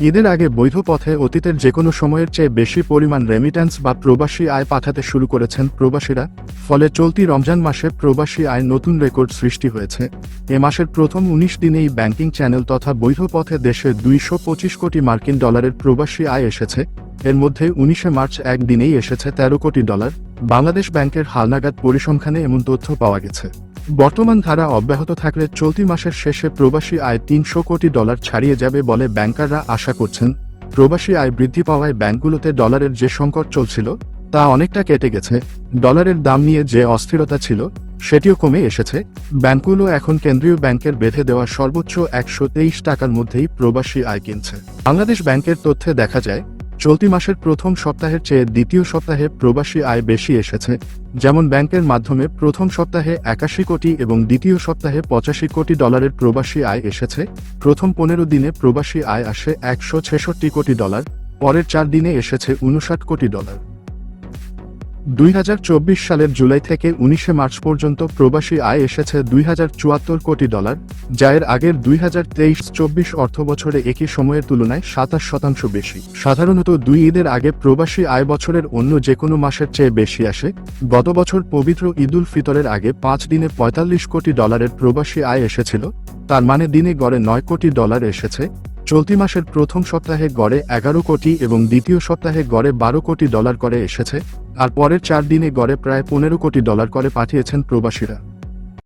ঈদের আগে বৈধ পথে অতীতের যে কোনো সময়ের চেয়ে বেশি পরিমাণ রেমিট্যান্স বা প্রবাসী আয় পাঠাতে শুরু করেছেন প্রবাসীরা, ফলে চলতি রমজান মাসে প্রবাসী আয় নতুন রেকর্ড সৃষ্টি হয়েছে। এ মাসের প্রথম উনিশ দিনেই ব্যাংকিং চ্যানেল তথা বৈধ পথে দেশে দুইশো পঁচিশ কোটি মার্কিন ডলারের প্রবাসী আয় এসেছে। এর মধ্যে উনিশে মার্চ একদিনেই এসেছে তেরো কোটি ডলার। বাংলাদেশ ব্যাংকের হালনাগাদ পরিসংখ্যানে এমন তথ্য পাওয়া গেছে। বর্তমান ধারা অব্যাহত থাকলে চলতি মাসের শেষে প্রবাসী আয় তিনশো কোটি ডলার ছাড়িয়ে যাবে বলে ব্যাংকাররা আশা করছেন। প্রবাসী আয় বৃদ্ধি পাওয়ায় ব্যাংকগুলোতে ডলারের যে সংকট চলছিল, তা অনেকটা কেটে গেছে। ডলারের দাম নিয়ে যে অস্থিরতা ছিল, সেটিও কমে এসেছে। ব্যাংকগুলো এখন কেন্দ্রীয় ব্যাংকের বেঁধে দেওয়া সর্বোচ্চ একশো তেইশ টাকার মধ্যেই প্রবাসী আয় কিনছে। বাংলাদেশ ব্যাংকের তথ্যে দেখা যায় চলতি মাসের প্রথম সপ্তাহের চেয়ে দ্বিতীয় সপ্তাহে প্রবাসী আয় বেশি এসেছে, যেমন ব্যাংকের মাধ্যমে প্রথম সপ্তাহে একাশি কোটি এবং দ্বিতীয় সপ্তাহে পঁচাশি কোটি ডলারের প্রবাসী আয় এসেছে, প্রথম পনেরো দিনে প্রবাসী আয় আসে একশো ছেষট্টি কোটি ডলার, পরের চার দিনে এসেছে উনষাট কোটি ডলার। দুই হাজার চব্বিশ সালের জুলাই থেকে উনিশে মার্চ পর্যন্ত প্রবাসী আয় এসেছে দুই হাজার চুয়াত্তর কোটি ডলার, যা এর আগের দুই হাজার তেইশ চব্বিশ অর্থ বছরে একই সময়ের তুলনায় সাতাশ শতাংশ বেশি। সাধারণত দুই ঈদের আগে প্রবাসী আয় বছরের অন্য যে কোনো মাসের চেয়ে বেশি আসে। গত বছর পবিত্র ঈদুল ফিতরের আগে পাঁচ দিনে পঁয়তাল্লিশ কোটি ডলারের প্রবাসী আয় এসেছিল, তার মানে দিনে গড়ে নয় কোটি ডলার এসেছে। চলতি মাসের প্রথম সপ্তাহে গড়ে এগারো কোটি এবং দ্বিতীয় সপ্তাহে গড়ে বারো কোটি ডলার করে এসেছে। আর পরের চার দিনে গড়ে প্রায় পনেরো কোটি ডলার করে পাঠিয়েছেন প্রবাসীরা।